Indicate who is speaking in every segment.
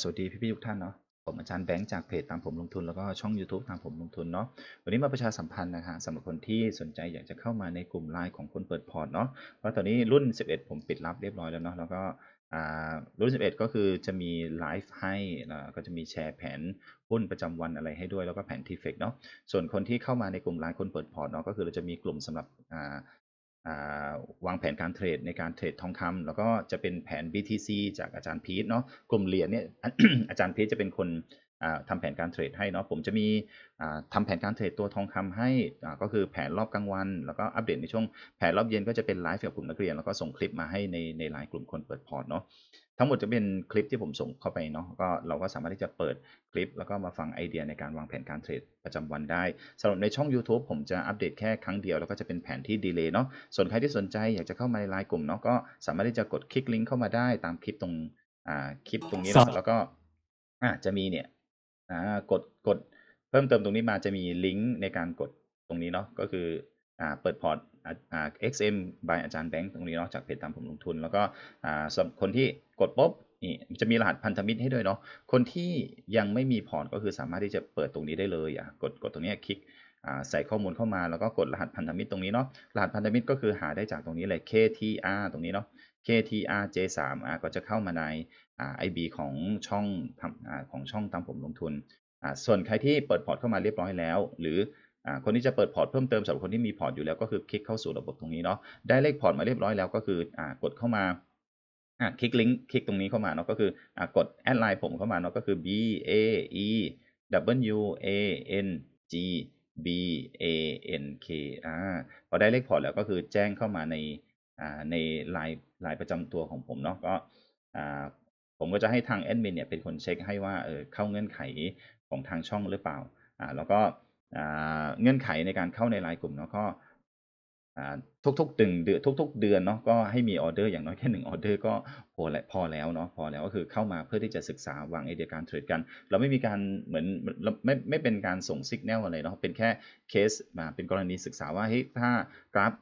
Speaker 1: สวัสดีพี่ๆทุกท่านเนาะผมอาจารย์แบงค์จากเพจตามผมลงทุนแล้วก็ช่อง YouTube ตามผมลงทุนเนาะวันนี้มาประชาสัมพันธ์นะฮะสำหรับคนที่สนใจอยากจะเข้ามาในกลุ่มไลน์ของคนเปิดพอร์ตเนาะเพราะตอนนี้รุ่น 11 ผมปิดรับเรียบร้อยแล้วเนาะแล้วก็อ่ารุ่น 11 ก็คือจะมีไลฟ์ให้ก็จะมีแชร์แผนหุ้นประจำวันอะไรให้ด้วยแล้วก็แผนทีเฟกเนาะส่วนคนที่เข้ามาในกลุ่มไลน์คนเปิดพอร์ตเนาะก็คือเราจะมีกลุ่มสำหรับ วางแผนการเทรดในการเทรดทองคำแล้วก็จะเป็นแผน BTC จากอาจารย์พีทเนาะกลุ่มเหรียญเนี่ยอาจารย์พีทจะเป็นคนทำทำแผนการเทรดให้เนาะผมจะมีทำทำแผนการเทรดตัวทองคำให้ก็คือแผนรอบกลางวัน แล้วก็อัปเดตในช่วงแผนรอบเย็นก็จะเป็นไลฟ์กับกลุ่มนักเรียนแล้วก็ส่งคลิปมาให้ในในไลน์กลุ่มคนเปิดพอร์ตเนาะ ทั้งหมดจะเป็นคลิปที่ผมส่งเข้าไปเนาะก็เราก็สามารถที่จะเปิดคลิป แล้วก็มาฟังไอเดียในการวางแผนการเทรดประจำวันได้สำหรับในช่อง YouTube ผมจะอัปเดตแค่ครั้งเดียว แล้วก็จะเป็นแผนที่ดีเลย์เนาะส่วนใครที่สนใจอยากจะเข้ามาในไลน์กลุ่มเนาะก็สามารถที่จะกดคลิกลิงก์เข้ามาได้ตามคลิปตรงอ่าคลิปตรงนี้
Speaker 2: ครั
Speaker 1: เนาะ
Speaker 2: บ
Speaker 1: แล้วก็อ่าจะมีเนี่ยอ่ากดกดเพิ่มเติมตรงนี้มาจะมีลิงก์ในการกดตรงนี้เนาะก็คืออ่าเปิดพอร์ตอ่าอ่า XM by อาจารย์แบงค์ตรงนี้เนาะจากเพจตามผมลงทุน แล้วก็อ่าสำหรับคนที่กดปุ๊บนี่จะมีรหัสพันธมิตรให้ด้วยเนาะคนที่ยังไม่มีพอร์ตก็คือสามารถที่จะเปิดตรงนี้ได้เลยอะกดกดตรงนี้คลิกอ่าใส่ข้อมูลเข้ามาแล้วก็กดรหัสพันธมิตรตรงนี้เนาะรหัสพันธมิตรก็คือหาได้จากตรงนี้เลย KTR ตรงนี้เนาะ KTR J3 อ่าก็จะเข้ามาในอ่า IB ของช่องทำอ่าของช่องตามผมลงทุนอ่าส่วนใครที่เปิดพอร์ตเข้ามาเรียบร้อยแล้ว หรือ คนที่จะเปิดพอร์ตเพิ่มเติมสำหรับคนที่มีพอร์ตอยู่แล้วก็คือคลิกเข้าสู่ระบบตรงนี้เนาะได้เลขพอร์ตมาเรียบร้อยแล้วก็คืออกดเข้ามาคลิกลิงก์คลิกตรงนี้เข้ามาเนาะก็คืออกดแอดไลน์ผมเข้ามาเนาะก็คือ B A E W A N G B A N K อ่าพอได้เลขพอร์ตแล้วก็คือแจ้งเข้ามาในในไลน์ไลน์ประจำตัวของผมเนาะก็ผมก็จะให้ทางแอดมินเนี่ยเป็นคนเช็คให้ว่าเออเข้าเงื่อนไขของทางช่องหรือเปล่าอ่าแล้วก็ เงื่อนไขในการเข้าในไลน์กลุ่มเนาะก็ทุกๆตึงเดือนทุก ๆ เดือนเนาะก็ให้มีออเดอร์อย่างน้อยแค่หนึ่งออเดอร์ก็พอแล้วพอแล้วเนาะพอแล้วก็คือเข้ามาเพื่อที่จะศึกษาวางไอเดียการเทรดกัน เราไม่มีการเหมือนไม่ไม่เป็นการส่งสัญญาณอะไรเนาะเป็นแค่เคสมาเป็นกรณีศึกษาว่าเฮ้ยถ้ากราฟ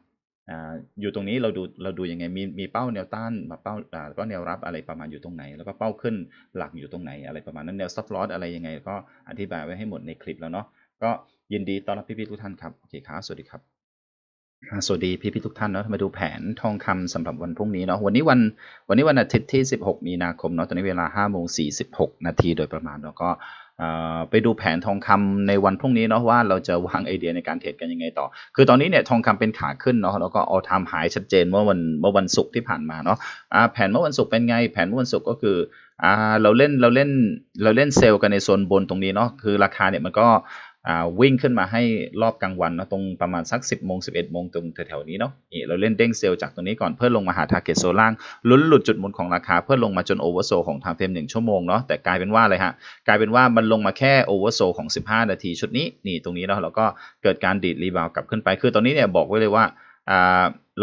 Speaker 1: อยู่ตรงนี้เราดูเราดูยังไงมีมีเป้าแนวต้านมาเป้าก็แนวรับอะไรประมาณอยู่ตรงไหน แล้วก็เป้าขึ้นหลักอยู่ตรงไหนอะไรประมาณนั้นแนว stop loss อะไรยังไง ก็อธิบายไว้ให้หมดในคลิปแล้วเนาะก็ ยินดีต้อนรับพี่ๆทุกท่านครับโอเคครับสวัสดีครับสวัสดีพี่ๆทุกท่านเนาะมาดูแผนทองคำสำหรับวันพรุ่งนี้เนาะวันนี้วันวันนี้วันอาทิตย์ที่ 16 มีนาคมเนาะตอนนี้เวลา5โมง46นาทีโดยประมาณแล้วก็ไปดูแผนทองคำในวันพรุ่งนี้เนาะว่าเราจะวางไอเดียในการเทรดกันยังไงต่อ คือตอนนี้เนี่ยทองคำเป็นขาขึ้นเนาะแล้วก็ออทามหายชัดเจนเมื่อวันเมื่อวันศุกร์ที่ผ่านมาเนาะอ่าแผนเมื่อวันศุกร์เป็นไง แผนเมื่อวันศุกร์ก็คืออเราเล่นเราเล่นเราเล่นเซลล์กันในโซนบนตรงนี้เนาะคือราคาเนี่ยมันก็ วิ่งขึ้นมาให้รอบกลางวันเนะตรงประมาณสัก 10โมง11โมงตรงแถวๆนี้เนาะนี่เราเล่นเด้งเซลล์จากตรงนี้ก่อนเพื่อลงมาหา t a r g e t โซล่างลุ้นหลุดจุดมุนของราคาเพื่อลงมาจนโอเวอร์โซของทางเฟรม1ชั่วโมงเนาะแต่กลายเป็นว่าอะไรฮะกลายเป็นว่ามันลงมาแค่โอเวอร์โซของ 15 นาทีชุดนี้นี่ตรงนี้เนาะเราก็เกิดการดีดรีบาวกลับขึ้นไปคือตอนนี้เนี่ยบอกไว้เลยว่า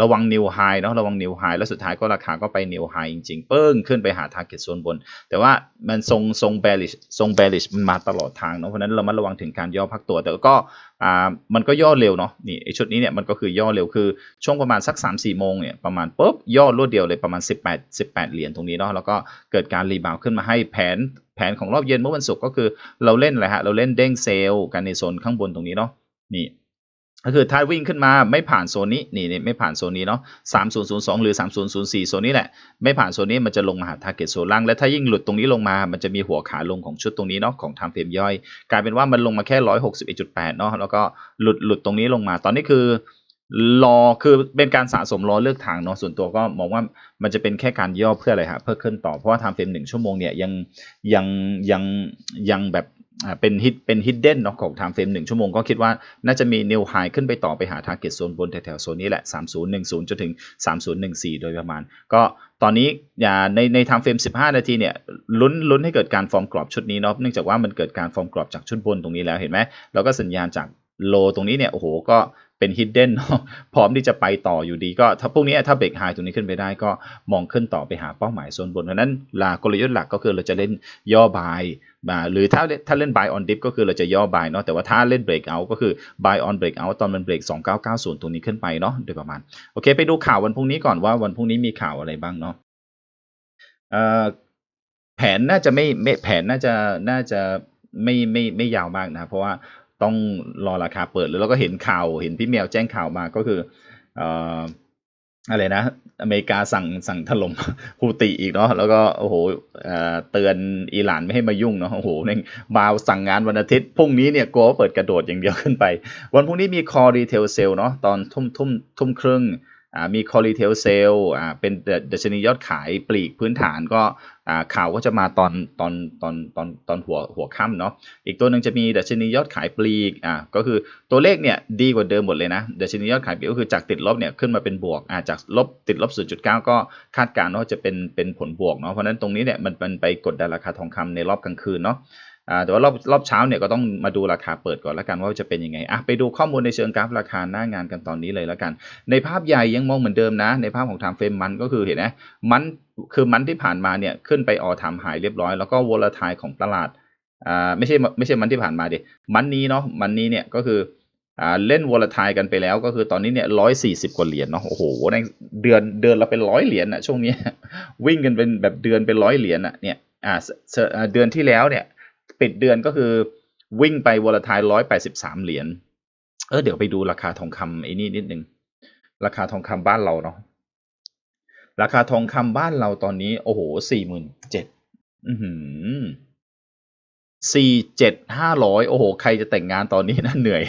Speaker 1: ระวังนิวไฮเนาะระวังนิวไฮแล้วสุดท้ายก็ราคาก็ไปนิวไฮจริงๆ เปิ้งขึ้นไปหา t a r g e t โซนบน แต่ว่ามันทรงทรง bearish ทรง bearish มันมาตลอดทางเนาะเพราะฉะนั้นเรามาระวังถึงการย่อพักตัว แต่ก็อ่ามันก็ย่อเร็วเนาะนี่ไอชุดนี้เนี่ยมันก็คือย่อเร็วคือช่วงประมาณสัก 3 4 โมงเนี่ยประมาณปุ๊บย่อรวดเดียวเลยประมาณ 18 18 เหรียญตรงนี้เนาะแล้วก็เกิดการรีบาวขึ้นมาให้แผนแผนของรอบเย็นเมื่อวันศุกร์ก็คือเราเล่นอะไรฮะเราเล่นเด้งเซลล์กันในโซนข้างบนตรงนี้เนาะนี่ ก็คือถ้าวิ่งขึ้นมาไม่ผ่านโซนนี้นี่นี่ไม่ผ่านโซนนี้เนาะ3002หรือ3004โซนนี้แหละ ไม่ผ่านโซนนี้มันจะลงมาหา target โซนล่าง และถ้ายิ่งหลุดตรงนี้ลงมา มันจะมีหัวขาลงของชุดตรงนี้เนาะของทางเฟรมย่อย กลายเป็นว่ามันลงมาแค่161.8เอ็ดจุดแปดเนาะแล้วก็หลุดหลุดตรงนี้ลงมา ตอนนี้คือรอคือเป็นการสะสมรอเลือกทางเนาะส่วนตัวก็มองว่ามันจะเป็นแค่การย่อเพื่ออะไรฮะเพื่อขึ้นต่อเพราะว่าทางเฟรมหนึ่งชั่วโมงเนี่ยยังยังยังยังแบบ เป็นฮิตเป็นฮิดเด้นเนาะของทางเฟรมหนึ่งชั่วโมงก็คิดว่าน่าจะมีนิวไฮขึ้นไปต่อไปหาทาร์เก็ตโซนบนแถวๆโซนนี้แหละ 3010 จนถึง 3014 โดยประมาณ ก็ตอนนี้อย่าในในทางเฟรม 15 นาทีเนี่ยลุ้นลุ้นให้เกิดการฟอร์มกรอบชุดนี้เนาะเนื่องจากว่ามันเกิดการฟอร์มกรอบจากชุดบนตรงนี้แล้วเห็นไหมแล้วก็สัญญาณจากโลตรงนี้เนี่ยโอ้โหก็ เป็นฮิดเด้นเนาะพร้อมที่จะไปต่ออยู่ดีก็ถ้าพวกนี้ถ้าเบรกไฮตรงนี้ขึ้นไปได้ก็มองขึ้นต่อไปหาเป้าหมายโซนบนเพราะนั้นหลักกลยุทธ์หลักก็คือเราจะเล่นย่อบายมาหรือถ้าถ้าเล่น buy on dip ก็คือเราจะย่อบายเนาะแต่ว่าถ้าเล่น break out ก็คือ buy on break out ตอนมันเบรก2990 ตรงนี้ขึ้นไปเนาะโดยประมาณโอเค ไปดูข่าววันพรุ่งนี้ก่อนว่าวันพรุ่งนี้มีข่าวอะไรบ้างเนาะแผนน่าจะไม่แผนน่าจะน่าจะไม่ไม่ไม่ยาวมากนะเพราะว่า ต้องรอราคาเปิดแล้วก็เห็นข่าวเห็นพี่เมียวแจ้งข่าวมาก็คือเอ่ออะไรนะ อเมริกาสั่งสั่งถล่มฮูติอีกเนาะแล้วก็โอ้โหเตือนอิหร่านไม่ให้มายุ่งเนาะโอ้โหเนี่ยบาสั่งงานวันอาทิตย์พรุ่งนี้เนี่ยกลัวเปิดกระโดดอย่างเดียวขึ้นไป วันพรุ่งนี้มีคอรีเทลเซลเนาะตอนทุ่มทุ่มทุ่มครึ่ง มีคอรีเทลเซลอ่าเป็นดัชนียอดขายปลีกพื้นฐานก็ข่าวก็จะมาตอนตอนตอนตอนตอนหัวหัวค่ำเนาะอีกตัวหนึ่งจะมีดัชนียอดขายปลีกอ่าก็คือตัวเลขเนี่ยดีกว่าเดิมหมดเลยนะดัชนียอดขายปลีกก็คือจากติดลบเนี่ยขึ้นมาเป็นบวกอ่าจากลบติดลบ 0.9 ก็คาดการณ์ว่าจะเป็นเป็นผลบวกเนาะเพราะนั้นตรงนี้เนี่ยมันมันไปกดดันราคาทองคำในรอบกลางคืนเนาะ แต่ว่ารอบรอบเช้าเนี่ยก็ต้องมาดูราคาเปิดก่อนแล้วกันว่าจะเป็นยังไงอะไปดูข้อมูลในเชิงกราฟราคาหน้างานกันตอนนี้เลยแล้วกัน ในภาพใหญ่ยังมองเหมือนเดิมนะ ในภาพของไทม์เฟรมมันก็คือเห็นไหมมันคือมันที่ผ่านมาเนี่ยขึ้นไปออทามหายเรียบร้อย แล้วก็วอลทายของตลาดอ่าไม่ใช่ไม่ใช่มันที่ผ่านมาดิมันนี้เนาะมันนี้เนี่ยก็คืออ่าเล่นวอลทายกันไปแล้วก็คือตอนนี้เนี่ยร้อยสี่สิบกว่าเหรียญเนาะโอ้โหเดือนเดือนเราเป็นร้อยเหรียญอะช่วงนี้วิ่งกันเป็นแบบเดือนเป็นร้อยเหรียญอะเนี่ยอ่าเดือนที่แล้วเนี่ย ปิดเดือนก็คือวิ่งไปวอลทายร้อยแปดสิบสามเหรียญ เออเดี๋ยวไปดูราคาทองคำไอ้นี่นิดนึง ราคาทองคำบ้านเราเนาะ ราคาทองคำบ้านเราตอนนี้ โอ้โหสี่หมื่นเจ็ดอืมสี่เจ็ดห้าร้อยโอ้โห ใครจะแต่งงานตอนนี้นะเหนื่อย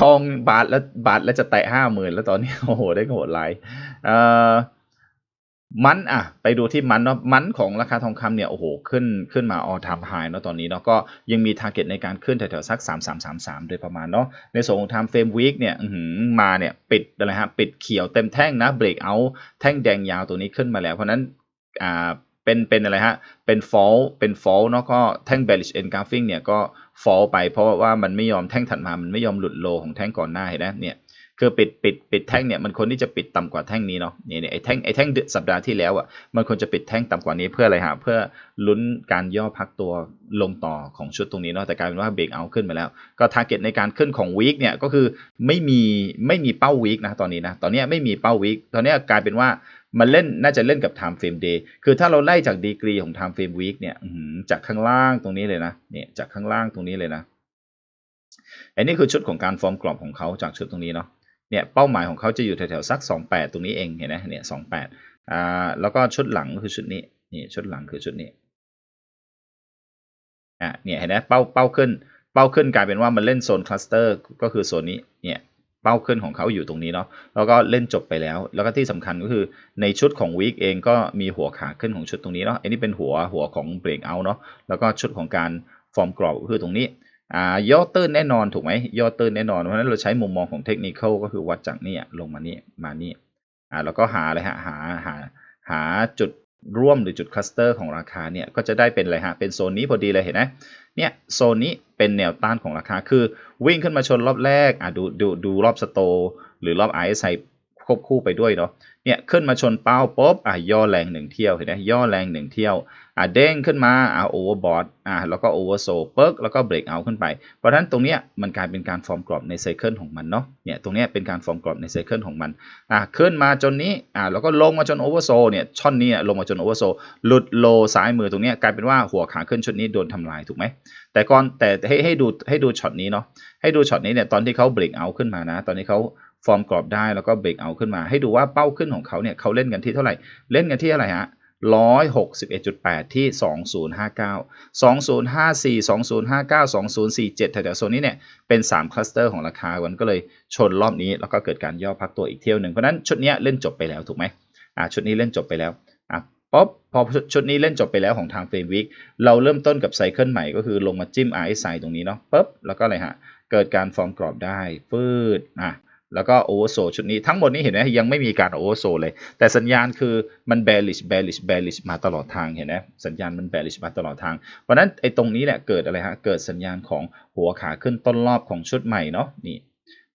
Speaker 1: ทองบาทแล้วบาทแล้วจะแตะห้าหมื่นแล้วตอนนี้ โอ้โห ได้โหดไลน์เอ่อ มันอะไปดูที่มันเนาะมันของราคาทองคำเนี่ยโอ้โหขึ้นขึ้นมาออทามไฮเนาะตอนนี้เนาะก็ยังมีทาร์เก็ตในการขึ้นแถวๆสัก 3 3 3 3 โดยประมาณเนาะในส่วนของ time frame week เนี่ยมาเนี่ยปิดอะไรฮะปิดเขียวเต็มแท่งนะเบรกเอาแท่งแดงยาวตัวนี้ขึ้นมาแล้ว เพราะนั้นอ่าเป็นเป็นอะไรฮะเป็น fall เป็น fall เนาะก็แท่ง bearish engulfing เนี่ยก็ fall ไปเพราะว่ามันไม่ยอมแท่งถัดมามันไม่ยอมหลุดโลของแท่งก่อนหน้าเห็นไหมเนี่ย คือปิดปิดปิดแท่งเนี่ยมันควรที่จะปิดต่ำกว่าแท่งนี้เนาะนี่นี่ไอ้แท่งไอ้แท่งสัปดาห์ที่แล้วอะมันควรจะปิดแท่งต่ำกว่านี้เพื่ออะไรฮะเพื่อลุ้นการย่อพักตัวลงต่อของชุดตรงนี้เนาะแต่กลายเป็นว่าเบรกเอาขึ้นมาแล้ว ก็ทาร์เก็ตในการขึ้นของวีคเนี่ยก็คือไม่มีไม่มีเป้าวีคนะตอนนี้นะตอนนี้ไม่มีเป้าวีคตอนนี้กลายเป็นว่ามันเล่นน่าจะเล่นกับ time frame day คือถ้าเราไล่จากดีกรีของ time frame week เนี่ยจากข้างล่างตรงนี้เลยนะเนี่ยจากข้างล่างตรงนี้เลยนะอันนี้คือชุดของการฟอร์มกรอบของเขาจากชุดตรงนี้เนาะ เนี่ยเป้าหมายของเขาจะอยู่แถวๆสัก 28 ตรงนี้เองเห็นไหมเนี่ย28อ่าแล้วก็ชุดหลังคือชุดนี้นี่ชุดหลังคือชุดนี้อะเนี่ยเห็นไหมเป้าเป้าขึ้น เป้าขึ้นกลายเป็นว่ามันเล่นโซนคลัสเตอร์ก็คือโซนนี้เนี่ยเป้าขึ้นของเขาอยู่ตรงนี้เนาะแล้วก็เล่นจบไปแล้ว แล้วก็ที่สำคัญก็คือในชุดของวีคเองก็มีหัวขาขึ้นของชุดตรงนี้เนาะอันนี้เป็นหัวหัวของเบรกเอาเนาะแล้วก็ชุดของการฟอร์มกรอบก็คือตรงนี้ อ่าย่อตื้นแน่นอนถูกไหมย่อตื้นแน่นอนเพราะฉะนั้นเราใช้มุมมองของเทคนิคก็คือวัดจากนี่ลงมานี่มานี่อ่าแล้วก็หาเลยฮะหาหาหาจุดร่วมหรือจุดคลัสเตอร์ของราคาเนี่ยก็จะได้เป็นอะไรฮะเป็นโซนนี้พอดีเลยเห็นไหมเนี่ยโซนนี้เป็นแนวต้านของราคาคือวิ่งขึ้นมาชนรอบแรกอะดูดูดูรอบสโตหรือรอบไอซ์ไซควบคู่ไปด้วยเนาะ เนี่ยขึ้นมาชนเป้าปุ๊บอะย่อแรงหนึ่งเที่ยวเห็นไหมย่อแรงหนึ่งเที่ยวอะเด้งขึ้นมาอะโอเวอร์บอทอะแล้วก็โอเวอร์โซเปิร์กแล้วก็เบรกเอาขึ้นไป เพราะฉะนั้นตรงเนี้ยมันกลายเป็นการฟอร์มกรอบในไซเคิลของมันเนาะเนี่ยตรงเนี้ยเป็นการฟอร์มกรอบในไซเคิลของมันอะขึ้นมาจนนี้อะแล้วก็ลงมาจนโอเวอร์โซเนี่ยช่อนนี้ลงมาจนโอเวอร์โซหลุดโลซ้ายมือตรงเนี้ยกลายเป็นว่าหัวขาขึ้นชุดนี้โดนทำลายถูกไหมแต่ก่อนแต่ให้ให้ดูให้ดูช็อตนี้เนาะให้ดูช็อตนี้เนี่ยตอนที่เขาเบรกเอาขึ้นมานะ ตอนนี้เขา ฟอร์มกรอบได้แล้วก็เบรกเอาขึ้นมา ให้ดูว่าเป้าขึ้นของเขาเนี่ยเขาเล่นกันที่เท่าไหร่ เล่นกันที่อะไรฮะร้อยหกสิบเอ็ดจุดแปดที่สองศูนย์ห้าเก้าสองศูนย์ห้าสี่สองศูนย์ห้าเก้าสองศูนย์สี่เจ็ดแถวๆโซนนี้เนี่ยเป็นสามคลัสเตอร์ของราคามันก็เลยชนรอบนี้แล้วก็เกิดการย่อพักตัวอีกเที่ยวหนึ่งเพราะนั้นชุดนี้เล่นจบไปแล้วถูกไหมอ่าชุดนี้เล่นจบไปแล้วอะป๊บพอชุดนี้เล่นจบไปแล้วของทางเฟรมวิกเราเริ่มต้นกับไซเคิลใหม่ก็คือลงมาจิ้ม RSI ตรงนี้เนาะปุ๊บแล้วก็อะไรฮะเกิดการฟอร์มกรอบได้ฟืดอะ แล้วก็โอเวอร์โซชุดนี้ทั้งหมดนี้เห็นไหมยังไม่มีการโอเวอร์โซเลย แต่สัญญาณคือมัน bearish bearish bearish มาตลอดทางเห็นไหมสัญญาณมัน bearish มาตลอดทาง เพราะนั้นไอ้ตรงนี้แหละเกิดอะไรฮะเกิดสัญญาณของหัวขาขึ้นต้นรอบของชุดใหม่เนาะนี่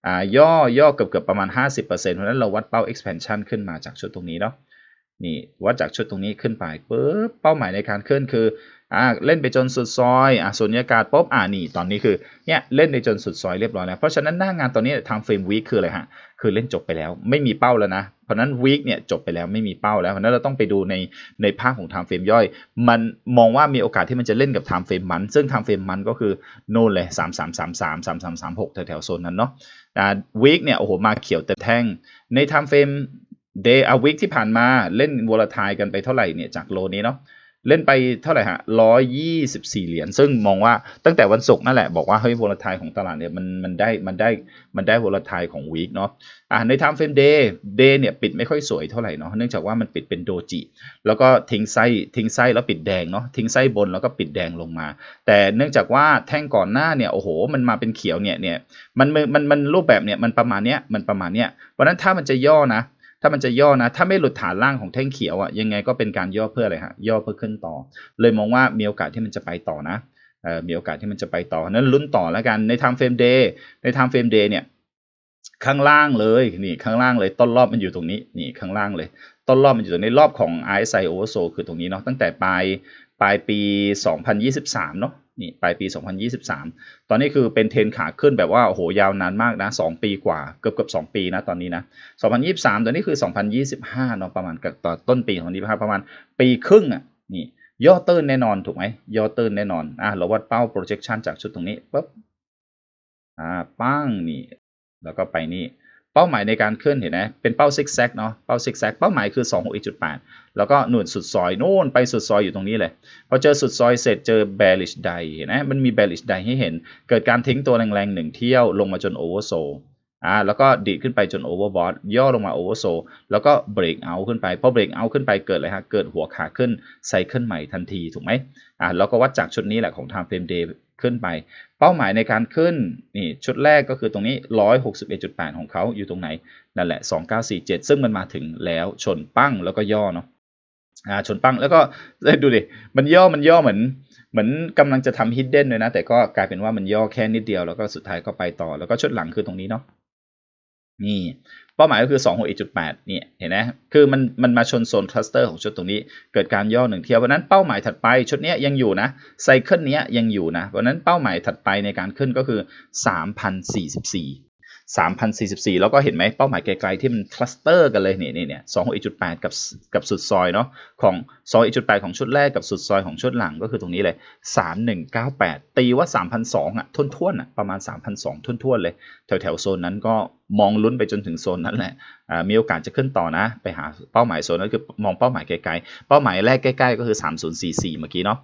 Speaker 1: อ่าย่อย่อเกือบเกือบประมาณ 50%เพราะนั้นเราวัดเป้า expansion ขึ้นมาจากชุดตรงนี้เนาะนี่วัดจากชุดตรงนี้ขึ้นไปปุ๊บเป้าหมายในการเคลื่อนคือ อ่าเล่นไปจนสุดซอยอ่าสุญญากาศปุ๊บอ่านี่ตอนนี้คือเนี่ยเล่นไปจนสุดซอยเรียบร้อยแล้ว เพราะฉะนั้นหน้างานตอนนี้ทางเฟรมวีคคืออะไรฮะคือเล่นจบไปแล้วไม่มีเป้าแล้วนะ เพราะนั้นวีคเนี่ยจบไปแล้วไม่มีเป้าแล้วเพราะนั้นเราต้องไปดูในในภาคของไทม์เฟรมย่อย มันมองว่ามีโอกาสที่มันจะเล่นกับไทม์เฟรมมัน ซึ่งไทม์เฟรมมันก็คือโน่นเลย3 3 3 3 3 3 3 6แถวๆโซนนั้นเนาะอ่าวีคเนี่ยโอ้โหมาเขียวเต็มแท่งในไทม์เฟรมเดย์อาวิกที่ผ่านมาเล่นวอลทายกันไปเท่าไหร่เนี่ยจากโลนี้เนาะ เล่นไปเท่าไหร่ฮะร้อยยี่สิบสี่เหรียญ ซึ่งมองว่าตั้งแต่วันศุกร์นั่นแหละ บอกว่าเฮ้ยวอลทายของตลาดเนี่ยมันมันได้มันได้มันได้วอลทายของวีคเนาะ อ่าในไทม์เฟรมเดย์เดย์เนี่ยปิดไม่ค่อยสวยเท่าไหร่เนาะ เนื่องจากว่ามันปิดเป็นโดจิ แล้วก็ทิ้งไส้ทิ้งไส้แล้วปิดแดงเนาะ ทิ้งไส้บนแล้วก็ปิดแดงลงมา แต่เนื่องจากว่าแท่งก่อนหน้าเนี่ยโอ้โห มันมาเป็นเขียวเนี่ยเนี่ยมันมันมันรูปแบบเนี่ยมันประมาณเนี้ยมันประมาณเนี้ยเพราะนั้นถ้ามันจะย่อนะ ถ้ามันจะย่อนะ ถ้าไม่หลุดฐานล่างของแท่งเขียวอะยังไงก็เป็นการย่อเพื่ออะไรฮะย่อเพื่อขึ้นต่อ เลยมองว่ามีโอกาสที่มันจะไปต่อนะเอ่อมีโอกาสที่มันจะไปต่อนั้นลุ้นต่อแล้วกันในทางเฟรมเดย์ในทางเฟรมเดย์เนี่ยข้างล่างเลยนี่ข้างล่างเลยต้นรอบมันอยู่ตรงนี้นี่ข้างล่างเลย ต้นรอบมันอยู่ตรงนี้รอบของ RSI oversold คือตรงนี้เนาะตั้งแต่ปลายปลายปี 2023 เนาะนี่ปลายปี 2023 ตอนนี้คือเป็นเทรนขาขึ้นแบบว่าโอ้โหยาวนานมากนะ 2 ปีกว่าเกือบเกือบ2ปีนะตอนนี้นะ 2023ตอนนี้คือ 2025 เนาะประมาณกับตอนต้นปีของนี้ประมาณปีครึ่งอะนี่ย่อตื้นแน่นอนถูกไหมย่อตื้นแน่นอนอะเราวัดเป้า projection จากชุดตรงนี้ปุ๊บอ่าปั้งนี่แล้วก็ไปนี่ เป้าหมายในการขึ้นเห็นไหมเป็นเป้าซิกแซกเนาะเป้าซิกแซกเป้าหมายคือ 261.8 แล้วก็หนุนสุดซอยโน่นไปสุดซอยอยู่ตรงนี้เลยพอเจอสุดซอยเสร็จเจอ bearish day เห็นไหมมันมี bearish day ให้เห็น เกิดการทิ้งตัวแรงๆหนึ่งเที่ยวลงมาจน oversold อ่าแล้วก็ดีดขึ้นไปจน overbought ย่อลงมา oversold แล้วก็ break out ขึ้นไปพอ break out ขึ้นไปเกิดอะไรฮะเกิดหัวขาขึ้นไซเคิลใหม่ทันทีถูกไหมอ่าแล้วก็วัดจากชุดนี้แหละของ time frame day ขึ้นไป เป้าหมายในการขึ้นนี่ชุดแรกก็คือตรงนี้ 161.8 ของเขาอยู่ตรงไหน นั่นแหละ 2947 ซึ่งมันมาถึงแล้วชนปั้งแล้วก็ย่อเนาะอ่าชนปั้งแล้วก็ดูดิมันย่อมันย่อเหมือนเหมือนกำลังจะทำฮิดเด้นเลยนะ แต่ก็กลายเป็นว่ามันย่อแค่นิดเดียวแล้วก็สุดท้ายก็ไปต่อแล้วก็ชุดหลังคือตรงนี้เนาะ นี่เป้าหมายก็คือ261.8นี่ยเห็นไหมคือมันมันมาชนโซนคลัสเตอร์ของชุดตรงนี้เกิดการย่อหนึ่งเที่ยวเพราะนั้นเป้าหมายถัดไปชุดนี้ยังอยู่นะไซเคิลนี้ยังอยู่นะเพราะนั้นเป้าหมายถัดไปในการขึ้นก็คือ 3,044 3,044 แล้วก็เห็นไหมเป้าหมายไกลๆที่มันคลัสเตอร์กันเลยเนี่นี่เนี่ย261.8กับกับสุดซอยเนาะของ2.8ของชุดแรกกับสุดซอยของชุดหลังก็คือตรงนี้เลย3198ตีว่า3,200อะทุ่นๆอะประมาณ3,200ทุ่นๆเลย แถวๆโซนนั้นก็ มองลุ้นไปจนถึงโซนนั้นแหละมีโอกาสจะขึ้นต่อนะ ไปหาเป้าหมายโซนนั้นคือมองเป้าหมายไกลๆ เป้าหมายแรกใกล้ๆก็คือ 3044 เมื่อกี้เนาะ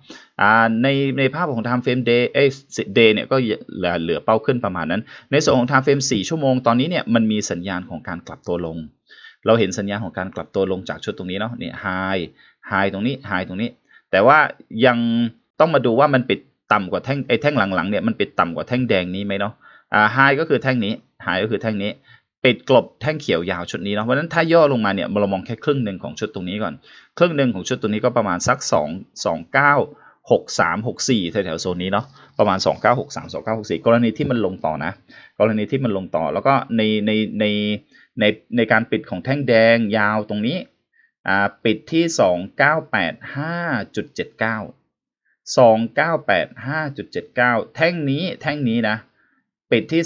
Speaker 1: ในในภาพของ time frame day เอ้ day เนี่ยก็เหลือเหลือเป้าขึ้นประมาณนั้น ในส่วนของ time frame 4 ชั่วโมงตอนนี้เนี่ยมันมีสัญญาณของการกลับตัวลง เราเห็นสัญญาณของการกลับตัวลงจากชุดตรงนี้เนาะเนี่ย high high ตรงนี้ high ตรงนี้ แต่ว่ายังต้องมาดูว่ามันปิดต่ำกว่าแท่งไอ้แท่งหลังๆเนี่ยมันปิดต่ำกว่าแท่งแดงนี้ไหมเนาะอ่า high ก็คือแท่งนี้ high ก็คือแท่งนี้ ปิดกลบแท่งเขียวยาวชุดนี้เนาะเพราะฉะนั้นถ้าย่อลงมาเนี่ยเรามองแค่ครึ่งหนึ่งของชุดตรงนี้ก่อน ครึ่งหนึ่งของชุดตัวนี้ก็ประมาณสัก 2 2 9 6 3 6 4แถวๆโซนนี้เนาะประมาณ 2 9 6 3 2 9 6 4 กรณีที่มันลงต่อนะ กรณีที่มันลงต่อแล้วก็ในในในในในการปิดของแท่งแดงยาวตรงนี้อ่าปิดที่ 2985.79 2985.79 แท่งนี้แท่งนี้นะ ปิดที่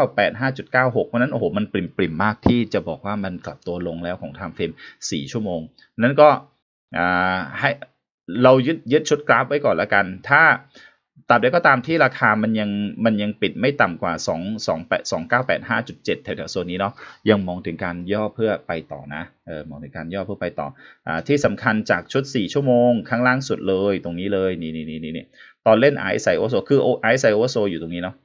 Speaker 1: 2985.96 เพราะนั้นโอ้โหมันปริมปริมมากที่จะบอกว่ามันกลับตัวลงแล้วของ time frame 4 ชั่วโมง นั้นก็ให้เรายึดยึดชุดกราฟไว้ก่อนละกัน ถ้าตราบใดก็ตามที่ราคามันยังมันยังปิดไม่ต่ำกว่า 2 2 8 2 9 8 5 7แถวๆโซนนี้เนาะยังมองถึงการย่อเพื่อไปต่อนะเออมองถึงการย่อเพื่อไปต่ออ่าที่สำคัญจากชุด 4 ชั่วโมง ข้างล่างสุดเลยตรงนี้เลย นี่นี่นี่นี่ตอนเล่นไอซ์ไซโอโซคือไอซ์ไซโอโซอยู่ตรงนี้เนาะ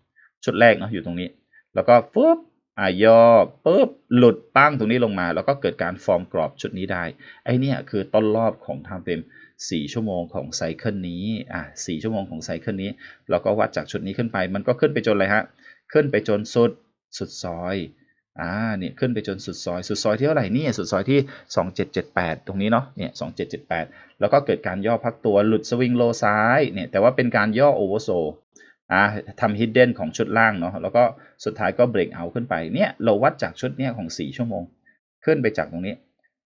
Speaker 1: ชุดแรกเนาะอยู่ตรงนี้ แล้วก็ปุ๊บอ่าย่อปุ๊บหลุดปั้งตรงนี้ลงมา แล้วก็เกิดการฟอร์มกรอบชุดนี้ได้ไอเนี่ยคือต้นรอบของทำเป็น4ชั่วโมงของไซเคิลนี้อะ4ชั่วโมงของไซเคิลนี้เราก็วัดจากชุดนี้ขึ้นไป มันก็ขึ้นไปจนอะไรฮะขึ้นไปจนสุดสุดซอยอ่าเนี่ยขึ้นไปจนสุดซอยสุดซอยที่เท่าไหร่นี่สุดซอยที่ 2778 ตรงนี้เนาะเนี่ย2778 แล้วก็เกิดการย่อพักตัวหลุดสวิงโลซ้ายเนี่ยแต่ว่าเป็นการย่อโอเวอร์โซ อ่าทำฮิดเด้นของชุดล่างเนาะแล้วก็สุดท้ายก็เบรกเอาขึ้นไปเนี่ยเราวัดจากชุดเนี้ยของ 4 ชั่วโมง ขึ้นไปจากตรงนี้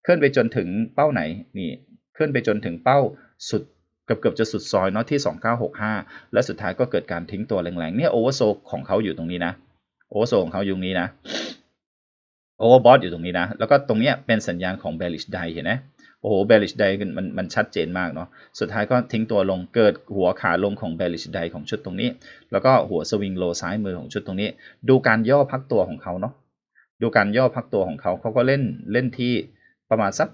Speaker 1: ขึ้นไปจนถึงเป้าไหนนี่ขึ้นไปจนถึงเป้าสุดเกือบเกือบจะสุดซอยเนาะที่ 2965 และสุดท้ายก็เกิดการทิ้งตัวแรงๆเนี่ยโอเวอร์โซของเขาอยู่ตรงนี้นะโอเวอร์โซของเขาอยู่ตรงนี้นะโอเวอร์บอทอยู่ตรงนี้นะ แล้วก็ตรงเนี้ยเป็นสัญญาณของ bearish day เห็นไหม โอ้โห bearish day มันมันชัดเจนมากเนาะสุดท้ายก็ทิ้งตัวลงเกิดหัวขาลงของ bearish day ของชุดตรงนี้ แล้วก็หัวสวิงโลซ้ายมือของชุดตรงนี้ ดูการย่อพักตัวของเขาเนาะดูการย่อพักตัวของเขาเขาก็เล่นเล่นที่ ประมาณสัก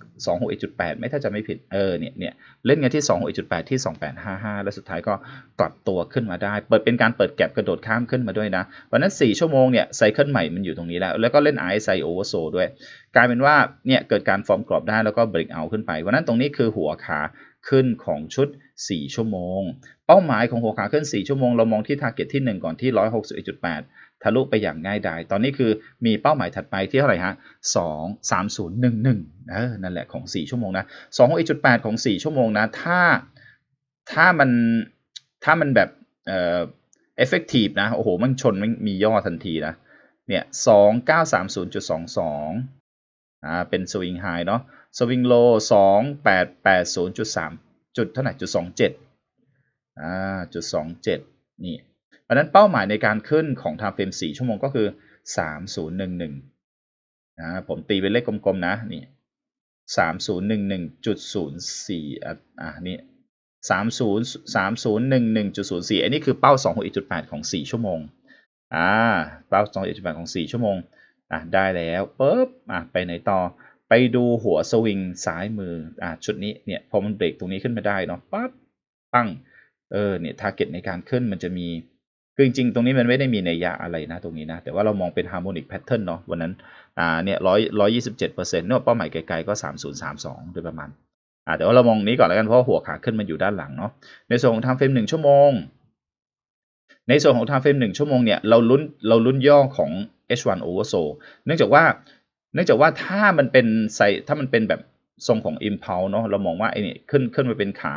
Speaker 1: 261.8 ไม่ถ้าจะไม่ผิดเออเนี่ยเนี่ยเล่นกันที่ 261.8 ที่ 2855 แล้วสุดท้ายก็กลับตัวขึ้นมาได้ เปิดเป็นการเปิดแก็บกระโดดข้ามขึ้นมาด้วยนะวันนั้น 4 ชั่วโมงเนี่ยไซเคิลใหม่มันอยู่ตรงนี้แล้ว แล้วก็เล่น RSI Oversold ด้วย กลายเป็นว่าเนี่ยเกิดการฟอร์มกรอบได้แล้วก็เบรกเอาขึ้นไปวันนั้นตรงนี้คือหัวขาขึ้นของชุด 4 ชั่วโมง เป้าหมายของหัวขาขึ้น 4 ชั่วโมง เรามองที่ target ที่ 1 ก่อนที่ 161.8 ทะลุไปอย่างง่ายดาย ตอนนี้คือมีเป้าหมายถัดไปที่เท่าไหร่ฮะสองสามศูนย์หนึ่งหนึ่งเออนั่นแหละของสี่ชั่วโมงนะสองหกจุดแปดของสี่ชั่วโมงนะ ถ้าถ้ามันถ้ามันแบบเอ่อ effective นะ โอ้โห มันชนมันมีย่อทันทีนะ เนี่ยสองเก้าสามศูนย์จุดสองสองอ่า เป็นสวิงไฮเนาะ สวิงโลสองแปดแปดศูนย์จุดสามจุดเท่าไหร่จุดสองเจ็ดอ่าจุดสองเจ็ดนี่ ราะนั้นเป้าหมายในการขึ้นของ time frame 4 ชั่วโมงก็คือ 3011นะผมตีเป็นเลขกลมๆนะนี่3011.04อะอะนี่30 3011.04อันนี้คือเป้า 26.8ของ 4 ชั่วโมงอ่าเป้า21.8 ของ 4 ชั่วโมงอะได้แล้วปุ๊บอะไปไหนต่อไปดูหัวสวิงซ้ายมืออะชุดนี้เนี่ยพอมันเบรกตรงนี้ขึ้นมาได้เนาะปั๊บปั้งเออเนี่ยทาร์เก็ตในการขึ้นมันจะมี คือจริงๆตรงนี้มันไม่ได้มีในยะอะไรนะตรงนี้นะ แต่ว่าเรามองเป็นฮาร์โมนิกแพทเทิร์นเนาะวันนั้นอ่าเนี่ยร้อยร้อยยี่สิบเจ็ดเปอร์เซ็นต์เนี่ยเป้าหมายไกลๆก็สามศูนย์สามสองโดยประมาณอ่าแต่ว่าเรามองนี้ก่อนแล้วกันเพราะหัวขาขึ้นมาอยู่ด้านหลังเนาะในส่วนของทางเฟรมหนึ่งชั่วโมง ในส่วนของทางเฟรมหนึ่งชั่วโมงเนี่ยเราลุ้นเราลุ้นย่อของ H1 oversold เนื่องจากว่าเนื่องจากว่าถ้ามันเป็นใสถ้ามันเป็นแบบทรงของ impulse เนาะเรามองว่าไอ้นี่ขึ้นขึ้นไปเป็นขา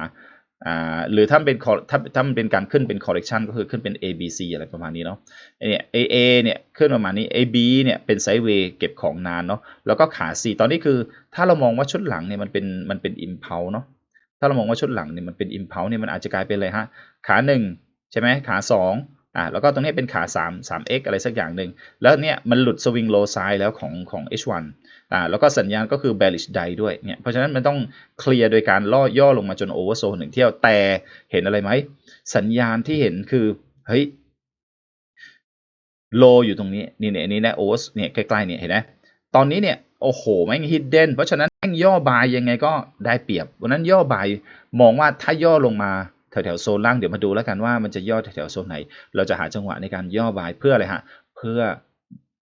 Speaker 1: หรือถ้าเป็นถ้าถ้ามันเป็นการขึ้นเป็น correction ก็คือขึ้นเป็น A B C อะไรประมาณนี้เนาะเนี่ย A A เนี่ยขึ้นประมาณนี้ A B เนี่ยเป็นไซด์เวย์เก็บของนานเนาะแล้วก็ขา C ตอนนี้คือถ้าเรามองว่าชุดหลังเนี่ยมันเป็นมันเป็น impulse เนาะถ้าเรามองว่าชุดหลังเนี่ยมันเป็น impulse เนี่ยมันอาจจะกลายเป็นอะไรฮะขา 1 ใช่ไหมขา 2 อ่าแล้วก็ตรงนี้เป็นขา 3 3x อะไรสักอย่างหนึ่งแล้วเนี่ยมันหลุดสวิงโลไซด์แล้วของของ H1 อ่าแล้วก็สัญญาณก็คือ bearish day ด้วยเนี่ยเพราะฉะนั้นมันต้องเคลียร์โดยการล่อย่อลงมาจน oversold หนึ่งเที่ยวแต่เห็นอะไรไหม สัญญาณที่เห็นคือ เฮ้ยโลอยู่ตรงนี้นี่เนี่ยนี่นะโอเวอร์เนี่ยใกล้ๆเนี่ยเห็นไหมตอนนี้เนี่ยโอ้โหแม่งฮิดเด้นเพราะฉะนั้นแม่งย่อบายยังไงก็ได้เปรียบวันนั้นย่อบายมองว่าถ้าย่อลงมา แถวๆโซนล่างเดี๋ยวมาดูแล้วกันว่ามันจะย่อแถวๆโซนไหน เราจะหาจังหวะในการย่อบายเพื่ออะไรฮะเพื่อ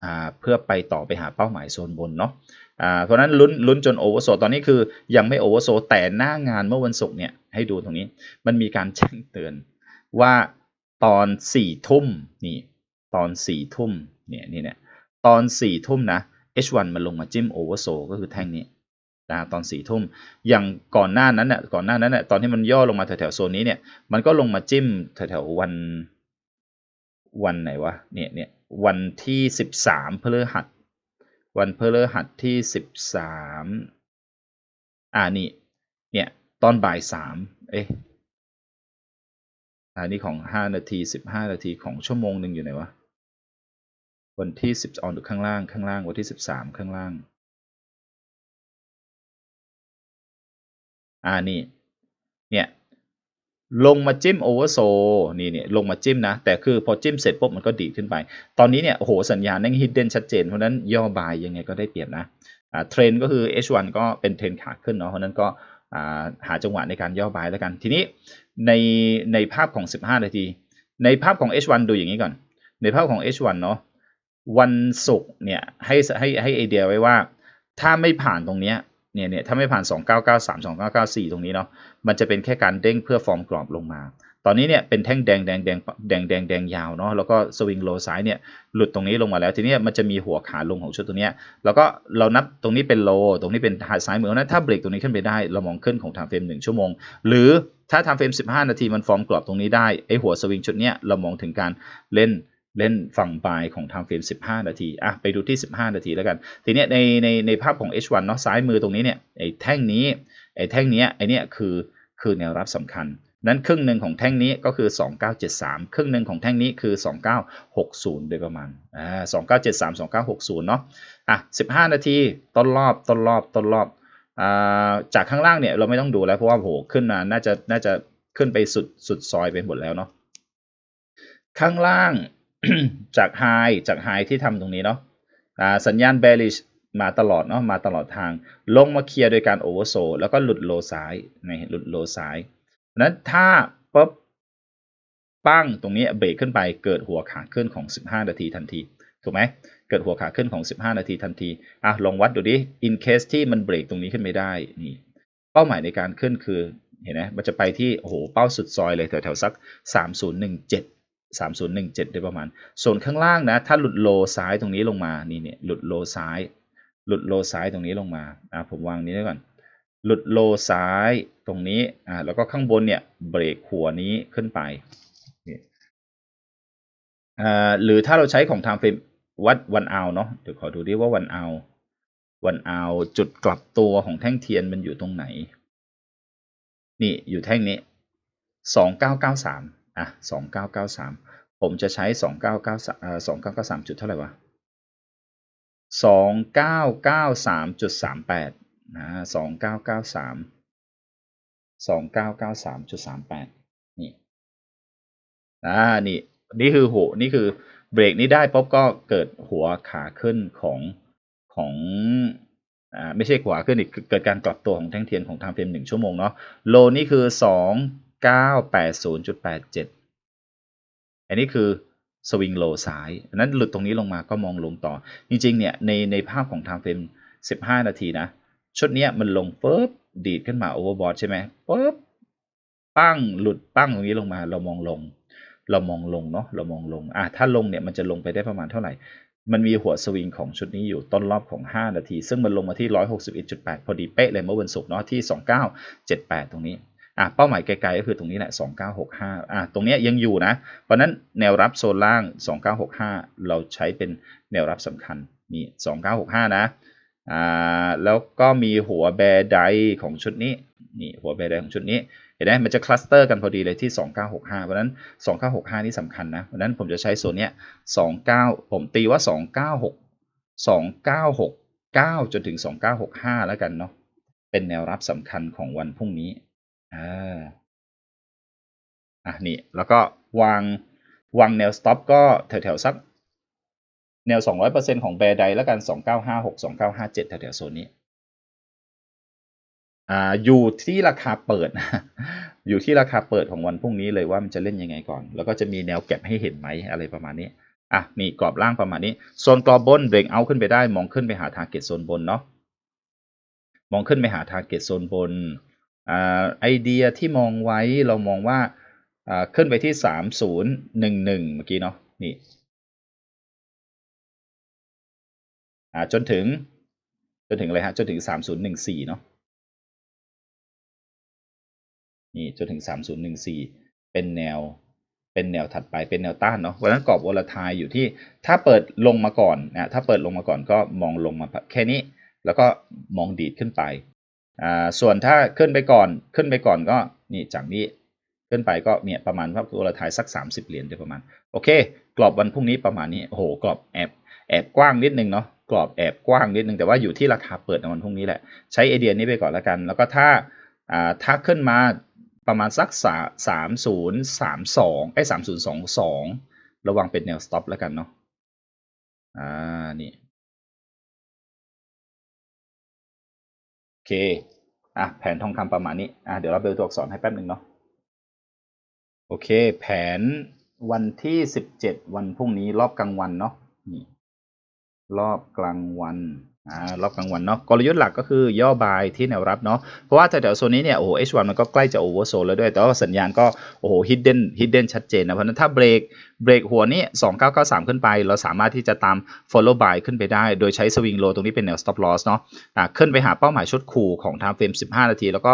Speaker 1: อ่าเพื่อไปต่อไปหาเป้าหมายโซนบนเนาะอ่าเพราะนั้นลุ้นลุ้นจนโอเวอร์โซตอนนี้คือยังไม่โอเวอร์โซแต่หน้างานเมื่อวันศุกร์เนี่ยให้ดูตรงนี้มันมีการแจ้งเตือนว่าตอนสี่ทุ่มนี่ตอนสี่ทุ่มเนี่ยนี่เนี่ยตอนสี่ทุ่มนะ H1 มันลงมาจิ้มโอเวอร์โซก็คือแท่งนี้ นะตอนสี่ทุ่มอย่างก่อนหน้านั้นเนี่ยก่อนหน้านั้นเนี่ยตอนที่มันย่อลงมาแถวๆโซนนี้เนี่ยมันก็ลงมาจิ้มแถวๆวันวันไหนวะเนี่ยเนี่ยวันที่สิบสามพฤหัส วันพฤหัสที่สิบสามอ่านี่เนี่ยตอนบ่ายสามเอ๊ะอันนี้ของห้านาทีสิบห้านาทีของชั่วโมงหนึ่งอยู่ไหนวะ วันที่สิบออนดูข้างล่างข้างล่าง วันที่สิบสามข้างล่าง อ่านี่เนี่ยลงมาจิ้มโอเวอร์โซนี่เนี่ยลงมาจิ้มนะ แต่คือพอจิ้มเสร็จปุ๊บมันก็ดีขึ้นไป ตอนนี้เนี่ยโอ้โหสัญญาณนั่งฮิดเด้นชัดเจน เพราะนั้นย่อบายยังไงก็ได้เปรียบนะอ่าเทรนก็คือ H1 ก็เป็นเทรนขาขึ้นเนาะเพราะนั้นก็อ่าหาจังหวะในการย่อบายแล้วกัน ทีนี้ในในภาพของ 15 นาที ในภาพของ H1 ดูอย่างนี้ก่อน ในภาพของ H1 เนาะวันศุกร์เนี่ยให้ให้ให้ไอเดียไว้ว่า ถ้าไม่ผ่านตรงเนี้ย เนี่ยเนี่ยถ้าไม่ผ่าน 2993 2994 ตรงนี้เนาะมันจะเป็นแค่การเด้งเพื่อฟอร์มกรอบลงมา ตอนนี้เนี่ยเป็นแท่งแดงแดงแดงแดงแดงแดงยาวเนาะแล้วก็สวิงโลซ้ายเนี่ยหลุดตรงนี้ลงมาแล้วทีนี้มันจะมีหัวขาลงของชุดตัวเนี้ยแล้วก็เรานับตรงนี้เป็นโล ตรงนี้เป็นหาซ้ายมือนะถ้าเบรกตรงนี้ขึ้นไปได้ เรามองขึ้นของทางเฟรม1ชั่วโมง หรือถ้าทำเฟรม 15 นาทีมันฟอร์มกรอบตรงนี้ได้ไอหัวสวิงชุดเนี้ยเรามองถึงการเล่น เล่นฝั่งบายของ time frame 15 นาที อะ ไปดูที่ 15 นาทีแล้วกัน ทีเนี้ยในในในภาพของ H1 เนาะ ซ้ายมือตรงนี้เนี่ย ไอ้แท่งนี้ ไอ้แท่งเนี้ย ไอ้เนี้ยคือ คือแนวรับสำคัญ นั้นครึ่งหนึ่งของแท่งนี้ก็คือ 2973 ครึ่งหนึ่งของแท่งนี้คือ 2960 โดยประมาณ อ่า 2973 2960 เนาะ อะ 15 นาที ต้นรอบ ต้นรอบ ต้นรอบ อ่า จากข้างล่างเนี่ยเราไม่ต้องดูแล้วเพราะว่าโหขึ้นมา น่าจะ น่าจะขึ้นไปสุด สุดซอยไปหมดแล้วเนาะ ข้างล่าง จากไฮจากไฮที่ทำตรงนี้เนาะสัญญาณ bearish มาตลอดเนาะมาตลอดทาง ลงมาเคลียร์โดยการ oversold แล้วก็หลุดโลซ้ายในหลุดโลซ้ายนั้นถ้าปุ๊บปั้งตรงนี้เบรกขึ้นไปเกิดหัวขาขึ้นของ 15 นาทีทันที ถูกไหมเกิดหัวขาขึ้นของ 15 นาทีทันทีอะลองวัดดูดิ in case ที่มันเบรกตรงนี้ขึ้นไม่ได้นี่เป้าหมายในการขึ้นคือเห็นไหมมันจะไปที่โอ้โหเป้าสุดซอยเลยแถวๆสัก 3017 3017 โดยประมาณ ส่วนข้างล่างนะ ถ้าหลุดโลซ้ายตรงนี้ลงมานี่เนี่ยหลุดโลซ้าย หลุดโลซ้ายตรงนี้ลงมาอ่าผมวางนี้ไว้ก่อน หลุดโลซ้ายตรงนี้อ่าแล้วก็ข้างบนเนี่ยเบรกหัวนี้ขึ้นไปอ่าหรือถ้าเราใช้ของ time frame วัดวันเอาเนาะเดี๋ยวขอดูดิว่าวันเอาวันเอาจุดกลับตัวของแท่งเทียนมันอยู่ตรงไหน นี่อยู่แท่งนี้2993อ่ อะสองเก้าเก้าสามผมจะใช้สองเก้าเก้าสามสองเก้าเก้าสามจุดเท่าไหร่วะสองเก้าเก้าสามจุดสามแปดนะสองเก้าเก้าสามสองเก้าเก้าสามจุดสามแปดนี่อ่านี่นี่คือหัวนี่คือเบรกนี้ได้ปุ๊บก็เกิดหัวขาขึ้นของของอ่าไม่ใช่ขวาขึ้นอีกเกิดการกลับตัวของแท่งเทียนของไทางเฟรมหนึ่งชั่วโมงเนาะโลนี่คือสอง 980.87 อันนี้คือสวิงโลซ้ายนั้นหลุดตรงนี้ลงมาก็มองลงต่อ จริงๆ เนี่ย ในในภาพของทางเฟรม 15 นาทีนะ ชุดนี้มันลงปุ๊บดีดขึ้นมาโอเวอร์บอทใช่ไหมปุ๊บปั้งหลุดปั้งตรงนี้ลงมา เรามองลง เรามองลงเนาะเรามองลงอะถ้าลงเนี่ยมันจะลงไปได้ประมาณเท่าไหร่ มันมีหัวสวิงของชุดนี้อยู่ต้นรอบของ 5 นาที ซึ่งมันลงมาที่ 161.8 พอดีเป๊ะเลยเมื่อวันศุกร์เนาะที่ 2978 ตรงนี้ อะเป้าหมายไกลๆก็คือตรงนี้แหละ 2965อะตรงนี้ยังอยู่นะ เพราะนั้นแนวรับโซนล่าง 2965 เราใช้เป็นแนวรับสำคัญนี่2965 นะอ่าแล้วก็มีหัวแบร์ไดของชุดนี้นี่หัวแบร์ไดของชุดนี้เห็นไหมมันจะคลัสเตอร์กันพอดีเลยที่ 2965 เพราะนั้น 2965 นี่สำคัญนะ เพราะนั้นผมจะใช้โซนเนี้ย 29 ผมตีว่า 296 2969 จนถึง 2965 แล้วกันเนาะเป็นแนวรับสำคัญของวันพรุ่งนี้ อ่า อะนี่ แล้วก็วางวางแนวสต็อปก็แถวๆสักแนว 200%ของแบร์ไดแล้วกัน 2956 2957 แถวๆโซนนี้ อ่า อยู่ที่ราคาเปิด อยู่ที่ราคาเปิดของวันพรุ่งนี้เลยว่ามันจะเล่นยังไงก่อน แล้วก็จะมีแนวเก็บให้เห็นไหมอะไรประมาณนี้ อะมีกรอบล่างประมาณนี้ โซนกรอบบนเบรกเอาขึ้นไปได้ มองขึ้นไปหาทาร์เก็ตโซนบนเนาะ มองขึ้นไปหาทาร์เก็ตโซนบน ไอเดียที่มองไว้เรามองว่าขึ้นไปที่สามศูนย์หนึ่งหนึ่งเมื่อกี้เนาะนี่จนถึง จนถึงอะไรฮะ จนถึงสามศูนย์หนึ่งสี่เนาะนี่จนถึงสามศูนย์หนึ่งสี่เป็นแนวเป็นแนวถัดไปเป็นแนวต้านเนาะวันนั้นกรอบวอลทายอยู่ที่ถ้าเปิดลงมาก่อนนะถ้าเปิดลงมาก่อนก็มองลงมาแค่นี้ แล้วก็มองดีดขึ้นไป ส่วนถ้าขึ้นไปก่อนขึ้นไปก่อนก็นี่จากนี้ขึ้นไปก็เนี่ยประมาณว่าตัวละทายสัก 30 เหรียญโดยประมาณโอเค กรอบวันพรุ่งนี้ประมาณนี้โอ้โหกรอบแอบแอบกว้างนิดนึงเนาะกรอบแอบกว้างนิดนึงแต่ว่าอยู่ที่ราคาเปิดในวันพรุ่งนี้แหละใช้ไอเดียนี้ไปก่อนแล้วกัน แล้วก็ถ้าถ้าขึ้นมาประมาณสักสาสามศูนย์สามสองไอ้สามศูนย์สองสองระวังเป็นแนวสต็อปแล้วกันเนาะอ่านี่ เคอะแผนทองคำประมาณนี้อะเดี๋ยวเราเบลตัวอักษรให้แป๊บหนึ่งเนาะโอเค แผนวันที่สิบเจ็ดวันพรุ่งนี้รอบกลางวันเนาะนี่รอบกลางวันอ่ รอบกลางวันเนาะกลยุทธ์หลักก็คือย่อบายที่แนวรับเนาะเพราะว่าแถวๆโซนนี้เนี่ยโอ้โห H1 มันก็ใกล้จะโอเวอร์โซนแล้วด้วย แต่ว่าสัญญาณก็โอ้โห hidden hidden ชัดเจนนะ เพราะนั้นถ้าเบรกเบรกหัวนี้ 2993 ขึ้นไป เราสามารถที่จะตาม follow by ขึ้นไปได้ โดยใช้ swing low ตรงนี้เป็นแนว stop loss เนาะอ่าขึ้นไปหาเป้าหมายชุดคู่ของ time frame 15 นาที แล้วก็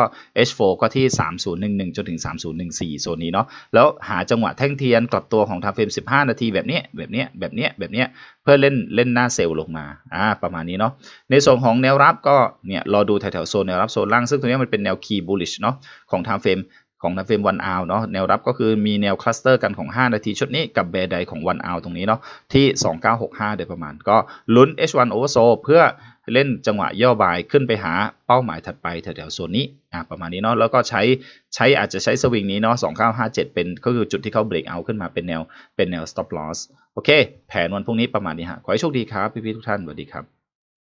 Speaker 1: H4 ก็ที่ 3011 จนถึง 3014 โซนนี้เนาะแล้วหาจังหวะแท่งเทียนกลับตัวของ time frame 15 นาทีแบบนี้แบบเนี้แบบนี้แบบนี้เพื่อเล่นเล่นหน้าเซลล์ลงมาอ่าประมาณนี้เนาะในส่วนของแนวรับก็เนี่ยรอดูแถวๆโซนแนวรับโซนล่างซึ่งตรงนี้มันเป็นแนว key bullish เนาะของ time frame ของ time frame one hour เนาะแนวรับก็คือมีแนวคลัสเตอร์กันของ 5 นาทีชุดนี้กับเบรไดของ one hour ตรงนี้เนาะที่ 2965 โดยประมาณ ก็ลุ้น H1 oversold เพื่อเล่นจังหวะย่อบายขึ้นไปหาเป้าหมายถัดไปแถวๆโซนนี้อ่าประมาณนี้เนาะแล้วก็ใช้ใช้อาจจะใช้สวิงนี้เนาะ2957 เป็นก็คือจุดที่เขาเบรกเอาขึ้นมาเป็นแนวเป็นแนว stop loss โอเค แผนวันพรุ่งนี้ประมาณนี้ฮะขอให้โชคดีครับพี่ๆทุกท่านสวัสดีครับ